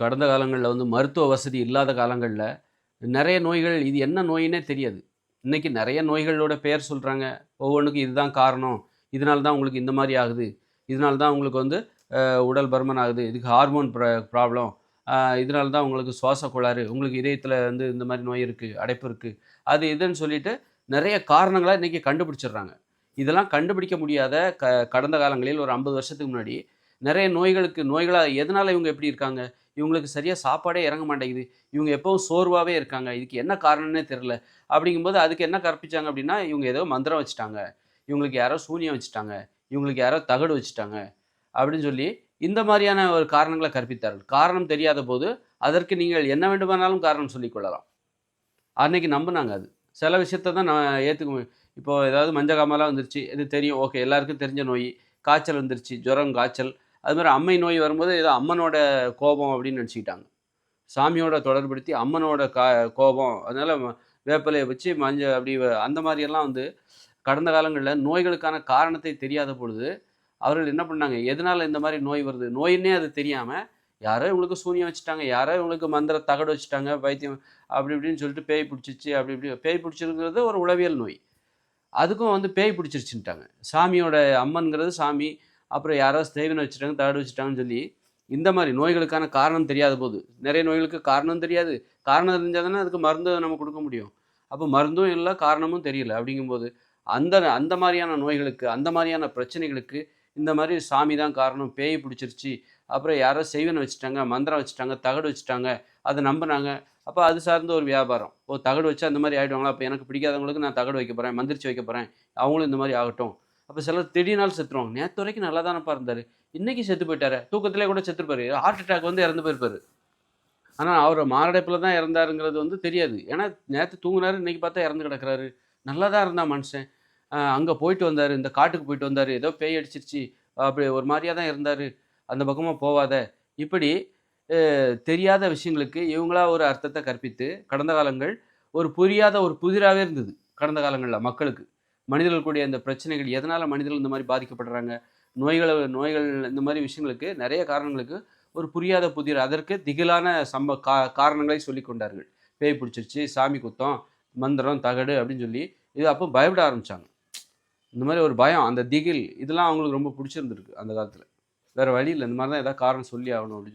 கடந்த காலங்களில் வந்து மருத்துவ வசதி இல்லாத காலங்களில் நிறைய நோய்கள் இது என்ன நோயினே தெரியாது. இன்றைக்கி நிறைய நோய்களோட பெயர் சொல்கிறாங்க ஒவ்வொன்றுக்கும் இதுதான் காரணம். இதனால தான் உங்களுக்கு இந்த மாதிரி ஆகுது. இதனால தான் உங்களுக்கு வந்து உடல் பருமன் ஆகுது. இதுக்கு ஹார்மோன் ப்ர ப்ராப்ளம். இதனால தான் உங்களுக்கு சுவாச கோளாறு. உங்களுக்கு இதயத்தில் வந்து இந்த மாதிரி நோய் இருக்குது அடைப்பு இருக்குது அது இதுன்னு சொல்லிட்டு நிறைய காரணங்களாக இன்றைக்கி கண்டுபிடிச்சிடுறாங்க. இதெல்லாம் கண்டுபிடிக்க முடியாத க கடந்த காலங்களில் ஒரு 50 வருஷத்துக்கு முன்னாடி நிறைய நோய்களுக்கு நோய்களாக எதனால இவங்க எப்படி இருக்காங்க? இவங்களுக்கு சரியாக சாப்பாடே இறங்க மாட்டேங்குது. இவங்க எப்பவும் சோர்வாகவே இருக்காங்க. இதுக்கு என்ன காரணம்னே தெரில அப்படிங்கும்போது அதுக்கு என்ன கற்பிச்சாங்க அப்படின்னா, இவங்க ஏதோ மந்திரம் வச்சுட்டாங்க. இவங்களுக்கு யாரோ சூனியம் வச்சுட்டாங்க. இவங்களுக்கு யாரோ தகடு வச்சுட்டாங்க. அப்படின்னு சொல்லி இந்த மாதிரியான ஒரு காரணங்களை கற்பித்தார்கள். காரணம் தெரியாத போது, அதற்கு நீங்கள் என்ன வேண்டுமானாலும் காரணம் சொல்லிக் கொள்ளலாம். அன்னைக்கு நம்பினாங்க அது. சில விஷயத்த தான் நான் ஏற்றுக்குவேன் இப்போ ஏதாவது மஞ்சள் காமாலாம் வந்துருச்சு. இது தெரியும். ஓகே எல்லாருக்கும் தெரிஞ்ச நோய். காய்ச்சல் வந்துருச்சு. ஜுரம், காய்ச்சல். அது மாதிரி அம்மை நோய் வரும்போது ஏதோ அம்மனோட கோபம் அப்படின்னு நினச்சிக்கிட்டாங்க சாமியோட தொடர்படுத்தி அம்மனோட கா கோபம். அதனால் ம வச்சு மஞ்சள் அப்படி வ அந்த மாதிரியெல்லாம் வந்து கடந்த காலங்களில் நோய்களுக்கான காரணத்தை தெரியாத பொழுது, அவர்கள் என்ன பண்ணாங்க, எதனால் இந்த மாதிரி நோய் வருது? நோயின்னே அது தெரியாமல் யாரோ இவங்களுக்கு சூனியம் வச்சுட்டாங்க. யாரோ இவங்களுக்கு மந்திர தகடு வச்சுட்டாங்க. வைத்தியம் அப்படி இப்படின்னு சொல்லிட்டு பேய் பிடிச்சிச்சு அப்படி இப்படி பேய் பிடிச்சிருக்கிறது ஒரு உளவியல் நோய். அதுக்கும் வந்து பேய் பிடிச்சிருச்சுன்ட்டாங்க. சாமியோட அம்மன்கிறது சாமி. அப்புறம் யாரோ செய்வின வச்சுட்டாங்க, தகடு வச்சுட்டாங்கன்னு சொல்லி, இந்த மாதிரி நோய்களுக்கான காரணம் தெரியாத போது, நிறைய நோய்களுக்கு காரணம் தெரியாது. காரணம் தெரிஞ்சால் தானே அதுக்கு மருந்து நம்ம கொடுக்க முடியும். அப்போ மருந்தும் இல்லை காரணமும் தெரியல. அப்படிங்கும்போது, அந்த அந்த மாதிரியான நோய்களுக்கு, அந்த மாதிரியான பிரச்சனைகளுக்கு, இந்த மாதிரி சாமி தான் காரணம். பேய் பிடிச்சிருச்சு. அப்புறம் யாரோ செய்வனை வச்சுட்டாங்க, மந்திரம் வச்சுட்டாங்க, தகடு வச்சுட்டாங்க. அதை நம்புனாங்க. அப்போ அது சார்ந்த ஒரு வியாபாரம். ஓ! தகடு வச்சு அந்த மாதிரி ஆகிடுவாங்களா அப்போ எனக்கு பிடிக்காதவங்களுக்கு நான் தகடு வைக்க போகிறேன் மந்திரிச்சு வைக்க போகிறேன் அவங்களும் இந்த மாதிரி ஆகட்டும். அப்போ சிலர் திடீர்னாலும் செத்துருவாங்க. நேற்று வரைக்கும் நல்லா தானப்பா இருந்தார் இன்னைக்கு செத்து போயிட்டாரு தூக்கத்திலே கூட செத்துருப்பாரு. ஹார்ட் அட்டாக் வந்து இறந்து போயிருப்பாரு. ஆனால் அவர் மாரடைப்பில் தான் இறந்தாருங்கிறது வந்து தெரியாது. ஏன்னா நேற்று தூங்கினாரு இன்றைக்கி பார்த்தா இறந்து கிடக்குறாரு. நல்லா தான் இருந்தான் மனுஷன். அங்கே போயிட்டு வந்தார் இந்த காட்டுக்கு போயிட்டு வந்தார் ஏதோ பேய் அடிச்சிருச்சு. அப்படி ஒரு மாதிரியாக தான் இருந்தார் அந்த பக்கமாக போவாத. இப்படி தெரியாத விஷயங்களுக்கு இவங்களா ஒரு அர்த்தத்தை கற்பித்து, கடந்த காலங்கள் ஒரு புரியாத ஒரு புதிராகவே இருந்தது. கடந்த காலங்களில் மக்களுக்கு. மனிதர்கள் கூடிய அந்த பிரச்சனைகள் எதனால் மனிதர்கள் இந்த மாதிரி பாதிக்கப்படுறாங்க? நோய்களை நோய்கள் இந்த மாதிரி விஷயங்களுக்கு நிறைய காரணங்களுக்கு ஒரு புரியாத புதிர். அதற்கு திகிலான சம்ப கா காரணங்களை சொல்லி கொண்டார்கள். பேய் பிடிச்சிருச்சு, சாமி குத்தம், மந்திரம், தகடு அப்படின்னு சொல்லி, இது அப்போ பயப்பட ஆரம்பித்தாங்க இந்த மாதிரி ஒரு பயம், அந்த திகில் இதெல்லாம் அவங்களுக்கு ரொம்ப பிடிச்சிருந்துருக்கு அந்த காலத்தில் வேறு வழி இல்லை இந்த மாதிரி தான் ஏதாவது காரணம் சொல்லி ஆகணும் அப்படின்னு சொல்லி.